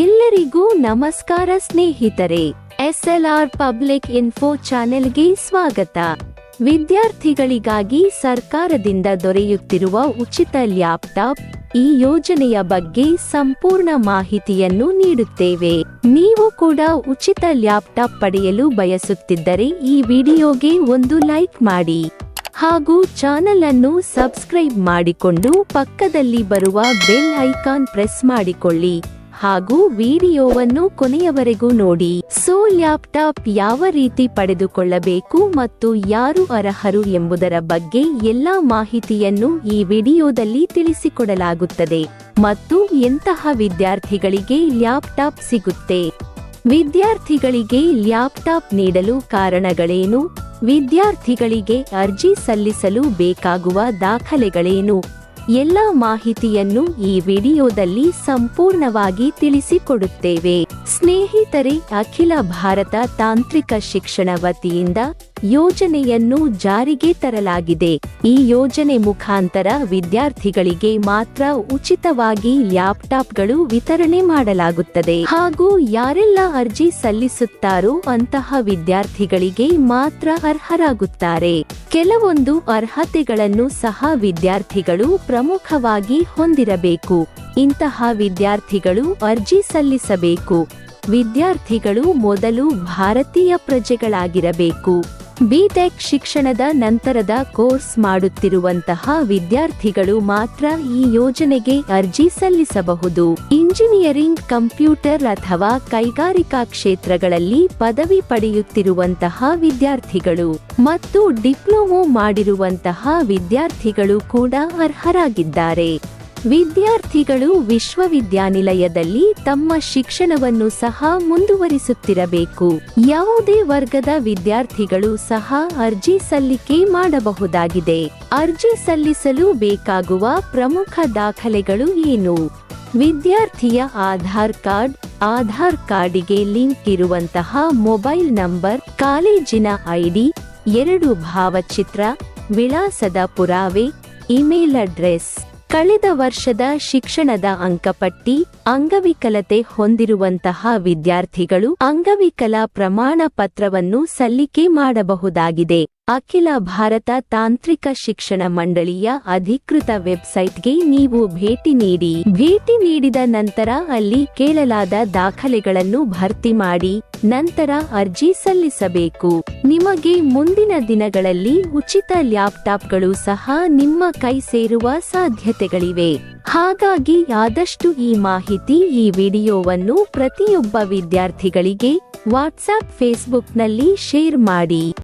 ಎಲ್ಲರಿಗೂ ನಮಸ್ಕಾರ ಸ್ನೇಹಿತರೆ, ಎಸ್ಎಲ್ಆರ್ ಪಬ್ಲಿಕ್ ಇನ್ಫೋ ಚಾನೆಲ್ಗೆ ಸ್ವಾಗತ. ವಿದ್ಯಾರ್ಥಿಗಳಿಗಾಗಿ ಸರ್ಕಾರದಿಂದ ದೊರೆಯುತ್ತಿರುವ ಉಚಿತ ಲ್ಯಾಪ್ಟಾಪ್ ಈ ಯೋಜನೆಯ ಬಗ್ಗೆ ಸಂಪೂರ್ಣ ಮಾಹಿತಿಯನ್ನು ನೀಡುತ್ತೇವೆ. ನೀವು ಕೂಡ ಉಚಿತ ಲ್ಯಾಪ್ಟಾಪ್ ಪಡೆಯಲು ಬಯಸುತ್ತಿದ್ದರೆ ಈ ವಿಡಿಯೋಗೆ ಒಂದು ಲೈಕ್ ಮಾಡಿ. ಹಾಗೂ ಚಾನೆಲ್ ಅನ್ನು ಸಬ್ಸ್ಕ್ರೈಬ್ ಮಾಡಿಕೊಂಡು ಪಕ್ಕದಲ್ಲಿ ಬರುವ ಬೆಲ್ ಐಕಾನ್ ಪ್ರೆಸ್ ಮಾಡಿಕೊಳ್ಳಿ. ಹಾಗೂ ವಿಡಿಯೋವನ್ನು ಕೊನೆಯವರೆಗೂ ನೋಡಿ. ಸೋ ಲ್ಯಾಪ್ಟಾಪ್ ಯಾವ ರೀತಿ ಪಡೆದುಕೊಳ್ಳಬೇಕು ಮತ್ತು ಯಾರು ಅರ್ಹರು ಎಂಬುದರ ಬಗ್ಗೆ ಎಲ್ಲಾ ಮಾಹಿತಿಯನ್ನು ಈ ವಿಡಿಯೋದಲ್ಲಿ ತಿಳಿಸಿಕೊಡಲಾಗುತ್ತದೆ ಮತ್ತು ಎಂತಹ ವಿದ್ಯಾರ್ಥಿಗಳಿಗೆ ಲ್ಯಾಪ್ಟಾಪ್ ಸಿಗುತ್ತೆ. ವಿದ್ಯಾರ್ಥಿಗಳಿಗೆ ಲ್ಯಾಪ್ಟಾಪ್ ನೀಡಲು ಕಾರಣಗಳೇನು? ವಿದ್ಯಾರ್ಥಿಗಳಿಗೆ ಅರ್ಜಿ ಸಲ್ಲಿಸಲು ಬೇಕಾಗುವ ದಾಖಲೆಗಳೇನು? ಎಲ್ಲ ಮಾಹಿತಿಯನ್ನು ಈ ವಿಡಿಯೋದಲ್ಲಿ ಸಂಪೂರ್ಣವಾಗಿ ತಿಳಿಸಿಕೊಡುತ್ತೇವೆ. ಸ್ನೇಹಿತರೆ, ಅಖಿಲ ಭಾರತ ತಾಂತ್ರಿಕ ಶಿಕ್ಷಣ ವತಿಯಿಂದ ಯೋಜನೆಯನ್ನು ಜಾರಿಗೆ ತರಲಾಗಿದೆ. ಈ ಯೋಜನೆ ಮುಖಾಂತರ ವಿದ್ಯಾರ್ಥಿಗಳಿಗೆ ಮಾತ್ರ ಉಚಿತವಾಗಿ ಲ್ಯಾಪ್ಟಾಪ್ಗಳು ವಿತರಣೆ ಮಾಡಲಾಗುತ್ತದೆ. ಹಾಗೂ ಯಾರೆಲ್ಲ ಅರ್ಜಿ ಸಲ್ಲಿಸುತ್ತಾರೋ ಅಂತಹ ವಿದ್ಯಾರ್ಥಿಗಳಿಗೆ ಮಾತ್ರ ಅರ್ಹರಾಗುತ್ತಾರೆ. ಕೆಲವೊಂದು ಅರ್ಹತೆಗಳನ್ನು ಸಹ ವಿದ್ಯಾರ್ಥಿಗಳು ಪ್ರಮುಖವಾಗಿ ಹೊಂದಿರಬೇಕು. ಇಂತಹ ವಿದ್ಯಾರ್ಥಿಗಳು ಅರ್ಜಿ ಸಲ್ಲಿಸಬೇಕು. ವಿದ್ಯಾರ್ಥಿಗಳು ಮೊದಲು ಭಾರತೀಯ ಪ್ರಜೆಗಳಾಗಿರಬೇಕು. ಬಿಟೆಕ್ ಶಿಕ್ಷಣದ ನಂತರದ ಕೋರ್ಸ್ ಮಾಡುತ್ತಿರುವಂತಹ ವಿದ್ಯಾರ್ಥಿಗಳು ಮಾತ್ರ ಈ ಯೋಜನೆಗೆ ಅರ್ಜಿ ಸಲ್ಲಿಸಬಹುದು. ಇಂಜಿನಿಯರಿಂಗ್, ಕಂಪ್ಯೂಟರ್ ಅಥವಾ ಕೈಗಾರಿಕಾ ಕ್ಷೇತ್ರಗಳಲ್ಲಿ ಪದವಿ ಪಡೆಯುತ್ತಿರುವಂತಹ ವಿದ್ಯಾರ್ಥಿಗಳು ಮತ್ತು ಡಿಪ್ಲೊಮೊ ಮಾಡಿರುವಂತಹ ವಿದ್ಯಾರ್ಥಿಗಳು ಕೂಡ ಅರ್ಹರಾಗಿದ್ದಾರೆ. ವಿದ್ಯಾರ್ಥಿಗಳು ವಿಶ್ವವಿದ್ಯಾನಿಲಯದಲ್ಲಿ ತಮ್ಮ ಶಿಕ್ಷಣವನ್ನು ಸಹ ಮುಂದುವರಿಸುತ್ತಿರಬೇಕು. ಯಾವುದೇ ವರ್ಗದ ವಿದ್ಯಾರ್ಥಿಗಳು ಸಹ ಅರ್ಜಿ ಸಲ್ಲಿಕೆ ಮಾಡಬಹುದಾಗಿದೆ. ಅರ್ಜಿ ಸಲ್ಲಿಸಲು ಬೇಕಾಗುವ ಪ್ರಮುಖ ದಾಖಲೆಗಳು ಏನು? ವಿದ್ಯಾರ್ಥಿಯ ಆಧಾರ್ ಕಾರ್ಡ್, ಆಧಾರ್ ಕಾರ್ಡಿಗೆ ಲಿಂಕ್ ಇರುವಂತಹ ಮೊಬೈಲ್ ನಂಬರ್, ಕಾಲೇಜಿನ ಐಡಿ, ಎರಡು ಭಾವಚಿತ್ರ, ವಿಳಾಸದ ಪುರಾವೆ, ಇಮೇಲ್ ಅಡ್ರೆಸ್. ಕಳೆದ ವರ್ಷದ ಶಿಕ್ಷಣದ ಅಂಕಪಟ್ಟಿ, ಅಂಗವಿಕಲತೆ ಹೊಂದಿರುವಂತಹ ವಿದ್ಯಾರ್ಥಿಗಳು ಅಂಗವಿಕಲ ಪ್ರಮಾಣ ಪತ್ರವನ್ನು ಸಲ್ಲಿಕೆ ಮಾಡಬಹುದಾಗಿದೆ. ಅಖಿಲ ಭಾರತ ತಾಂತ್ರಿಕ ಶಿಕ್ಷಣ ಮಂಡಳಿಯ ಅಧಿಕೃತ ವೆಬ್ಸೈಟ್ಗೆ ನೀವು ಭೇಟಿ ನೀಡಿ. ಭೇಟಿ ನೀಡಿದ ನಂತರ ಅಲ್ಲಿ ಕೇಳಲಾದ ದಾಖಲೆಗಳನ್ನು ಭರ್ತಿ ಮಾಡಿ. ನಂತರ ಅರ್ಜಿ ಸಲ್ಲಿಸಬೇಕು. ನಿಮಗೆ ಮುಂದಿನ ದಿನಗಳಲ್ಲಿ ಉಚಿತ ಲ್ಯಾಪ್ಟಾಪ್ಗಳು ಸಹ ನಿಮ್ಮ ಕೈ ಸೇರುವ ಸಾಧ್ಯತೆಗಳಿವೆ. ಹಾಗಾಗಿ ಆದಷ್ಟು ಈ ಮಾಹಿತಿ ಈ ವಿಡಿಯೋವನ್ನು ಪ್ರತಿಯೊಬ್ಬ ವಿದ್ಯಾರ್ಥಿಗಳಿಗೆ ವಾಟ್ಸ್ಆಪ್ ಫೇಸ್ಬುಕ್ನಲ್ಲಿ ಶೇರ್ ಮಾಡಿ.